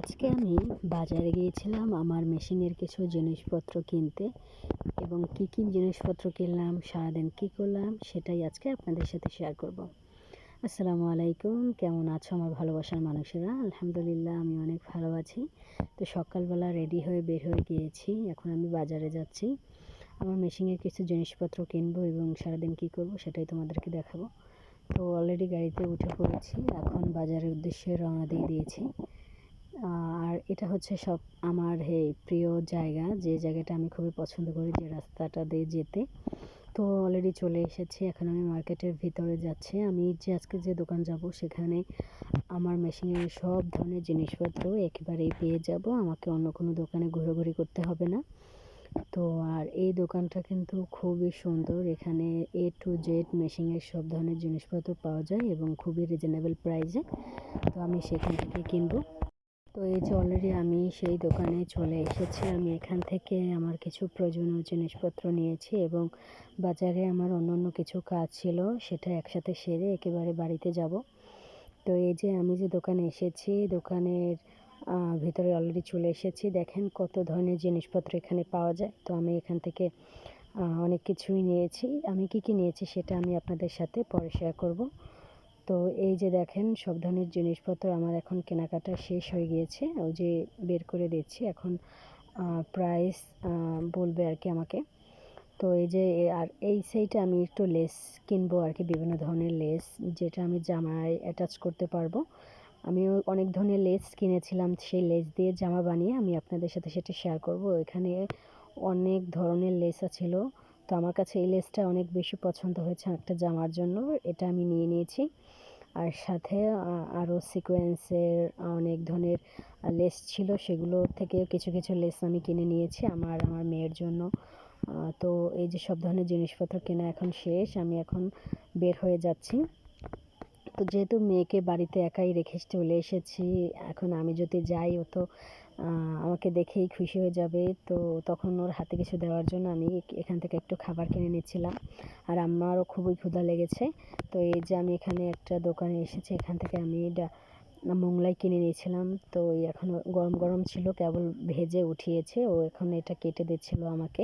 আজকে আমি বাজারে গিয়েছিলাম আমার মেশিনের কিছু জিনিসপত্র কিনতে এবং কী কী জিনিসপত্র কিনলাম, সারাদিন কী করলাম সেটাই আজকে আপনাদের সাথে শেয়ার করব। আসসালামু আলাইকুম, কেমন আছো আমার ভালোবাসার মানুষেরা? আলহামদুলিল্লাহ, আমি অনেক ভালো আছি। তো সকালবেলা রেডি হয়ে বের হয়ে গিয়েছি, এখন আমি বাজারে যাচ্ছি। আমার মেশিনের কিছু জিনিসপত্র কিনবো এবং সারাদিন কী করব সেটাই তোমাদেরকে দেখাবো। তো অলরেডি গাড়িতে উঠে পড়েছি, এখন বাজারের উদ্দেশ্যে রওনা দিয়ে দিয়েছি। আর এটা হচ্ছে সব আমার হে প্রিয় জায়গা। যে জায়গাটা আমি খুবই পছন্দ করি, যে রাস্তাটা দিয়ে যেতে। তো অলরেডি চলে এসেছি, এখন আমি মার্কেটের ভিতরে যাচ্ছি। আমি যে আজকে যে দোকান যাব, সেখানে আমার মেশিনের সব ধরনের জিনিসপত্র একেবারেই পেয়ে যাব। আমাকে অন্য কোনো দোকানে ঘোরাঘুরি করতে হবে না। তো আর এই দোকানটা কিন্তু খুবই সুন্দর। এখানে এ টু জেড মেশিনের সব ধরনের জিনিসপত্র পাওয়া যায় এবং খুবই রিজনেবল প্রাইসে তো আমি সেখান থেকে কিনবো। তো এই যে অলরেডি আমি সেই দোকানে চলে এসেছি। আমি এখান থেকে আমার কিছু প্রয়োজনীয় জিনিসপত্র নিয়েছি এবং বাজারে আমার অন্য অন্য কিছু কাজ ছিল, সেটা একসাথে সেরে একেবারে বাড়িতে যাব। তো এই যে আমি যে দোকানে এসেছি, দোকানের ভিতরে অলরেডি চলে এসেছি। দেখেন কত ধরনের জিনিসপত্র এখানে পাওয়া যায়। তো আমি এখান থেকে অনেক কিছুই নিয়েছি। আমি কি কি নিয়েছি সেটা আমি আপনাদের সাথে পরে শেয়ার করব। তো এই যে দেখেন সব ধরনের জিনিসপত্র আমার এখন কেনাকাটা শেষ হয়ে গিয়েছে। ওই যে বের করে দিচ্ছি। এখন প্রাইস বলবে আর কি আমাকে। তো এই যে আর এই সাইডে আমি একটু লেস কিনবো আর কি, বিভিন্ন ধরনের লেস যেটা আমি জামায় অ্যাটাচ করতে পারব। আমি অনেক ধরনের লেস কিনেছিলাম, সেই লেস দিয়ে জামা বানিয়ে আমি আপনাদের সাথে সেটা শেয়ার করব। এখানে অনেক ধরনের লেসা ছিল। তো আমার কাছে এই লেসটা অনেক বেশি পছন্দ হয়েছে একটা জামার জন্য, এটা আমি নিয়ে নিয়েছি। আর সাথে আরও সিকোয়েন্সের অনেক ধরনের লেস ছিল, সেগুলো থেকে কিছু কিছু লেস আমি কিনে নিয়েছি আমার আমার মেয়ের জন্য। তো এই যে সব ধরনের জিনিসপত্র কেনা এখন শেষ, আমি এখন বের হয়ে যাচ্ছি। তো যেহেতু মেয়েকে বাড়িতে একাই রেখে চলে এসেছি, এখন আমি যদি যাই, ও তো আমাকে দেখেই খুশি হয়ে যাবে। তো তখন ওর হাতে কিছু দেওয়ার জন্য আমি এখান থেকে একটু খাবার কিনে নিচ্ছিলাম। আর আমারও খুবই ক্ষুধা লেগেছে। তো এই যে আমি এখানে একটা দোকানে এসেছি, এখান থেকে আমি মোংলাই কিনে নিয়েছিলাম। তো এখন গরম গরম ছিল, কেবল ভেজে উঠিয়েছে। ও এখন এটা কেটে দিচ্ছিল আমাকে।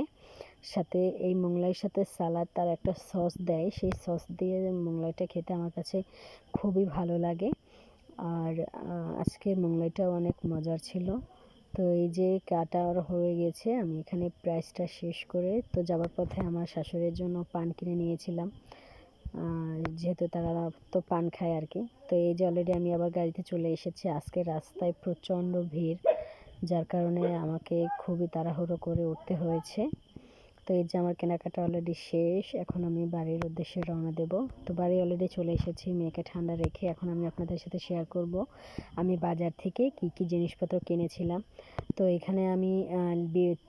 সাথে এই মোংলাইয়ের সাথে সালাদ তার একটা সস দেয়। সেই সস দিয়ে মোংলাইটা খেতে আমার কাছে খুবই ভালো লাগে। আর আজকের মোংলাইটাও অনেক মজার ছিল। তো এই যে কাটা আর হয়ে গেছে, আমি এখানে প্রাইসটা শেষ করে তো যাওয়ার পথে আমার শাশুড়ির জন্য পান কিনে নিয়েছিলাম। যেহেতু তারা তো পান খায় আর কি, তো এই যে অলরেডি আমি আবার গাড়িতে চলে এসেছি, আজকে রাস্তায় প্রচণ্ড ভিড়, যার কারণে আমাকে খুবই তাড়াহুড়ো করে উঠতে হয়েছে। তো এই যে আমার কেনাকাটা অলরেডি শেষ, এখন আমি বাড়ির উদ্দেশ্যে রওনা দেব। তো বাড়ি অলরেডি চলে এসেছি, মেয়েকে ঠান্ডা রেখে এখন আমি আপনাদের সাথে শেয়ার করব। আমি বাজার থেকে কি কি জিনিসপত্র কিনেছিলাম। তো এখানে আমি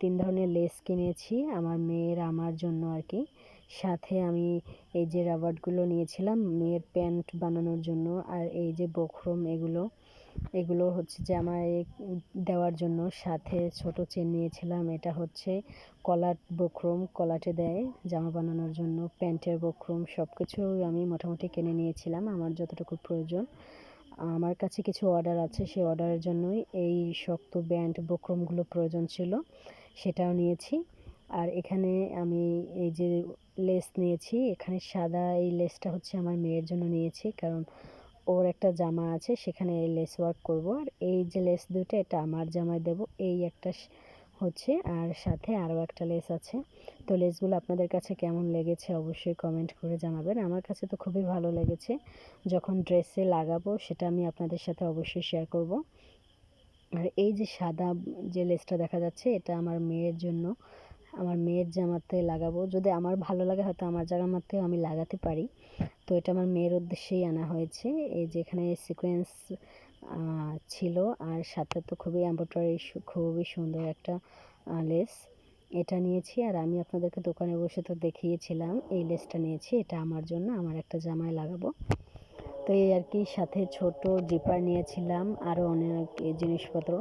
তিন ধরনের লেস কিনেছি, আমার মেয়ের, আমার জন্য আর কি। সাথে আমি এই যে রাবারগুলো নিয়েছিলাম মেয়ের প্যান্ট বানানোর জন্য আর এই যে বখরম এগুলো এগুলো হচ্ছে যে আমার দেওয়ার জন্য সাথে ছোট চেন নিয়েছিলাম। এটা হচ্ছে কলাট বক্রম, কলাটে দেয় জামা বানানোর জন্য, প্যান্টের বক্রম সব কিছু আমি মোটামুটি কিনে নিয়েছিলাম আমার যতটুকু প্রয়োজন। আমার কাছে কিছু অর্ডার আছে, সেই অর্ডারের জন্যই এই শক্ত ব্যান্ড বক্রমগুলো প্রয়োজন ছিল, সেটাও নিয়েছি। আর এখানে আমি এই যে লেস নিয়েছি, এখানে সাদা এই লেসটা হচ্ছে আমার মেয়ের জন্য নিয়েছি, কারণ ওর একটা জামা আছে, সেখানে এই লেস ওয়ার্ক করব। আর এই যে লেস দুটো এটা আমার জামায় দেব, এই একটা হচ্ছে, আর সাথে আরও একটা লেস আছে। তো লেসগুলো আপনাদের কাছে কেমন লেগেছে অবশ্যই কমেন্ট করে জানাবেন। আমার কাছে তো খুবই ভালো লেগেছে, যখন ড্রেসে লাগাবো, সেটা আমি আপনাদের সাথে অবশ্যই শেয়ার করব। আর এই যে সাদা যে লেসটা দেখা যাচ্ছে, এটা আমার মেয়ের জন্য আমার মেয়ের জামাতে লাগাবো। যদি আমার ভালো লাগে, হয়তো আমার জামাতেও আমি লাগাতে পারি। তো এটা আমার মেয়ের উদ্দেশ্যেই আনা হয়েছে। এই যে এখানে সিকোয়েন্স ছিল। আর সাথে তো খুবই এম্ব্রয়ডারি খুবই সুন্দর একটা লেস এটা নিয়েছি। আর আমি আপনাদেরকে দোকানে বসে তো দেখিয়েছিলাম, এই লেসটা নিয়েছি। এটা আমার জন্য, আমার একটা জামায় লাগাবো। তো এই আর কি, সাথে ছোট জিপার নিয়েছিলাম। আরও অনেক জিনিসপত্র।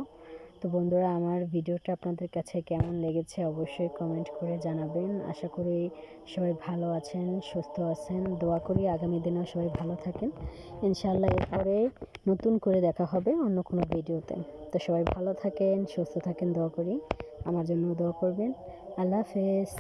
তো বন্ধুরা, আমার ভিডিওটা আপনাদের কাছে কেমন লেগেছে অবশ্যই কমেন্ট করে জানাবেন। আশা করি সবাই ভালো আছেন, সুস্থ আছেন। দোয়া করি আগামী দিনেও সবাই ভালো থাকেন। ইনশাআল্লাহ এরপরে নতুন করে দেখা হবে অন্য কোনো ভিডিওতে। তো সবাই ভালো থাকেন, সুস্থ থাকেন, দোয়া করি। আমার জন্য দোয়া করবেন। আল্লাহ হাফেজ।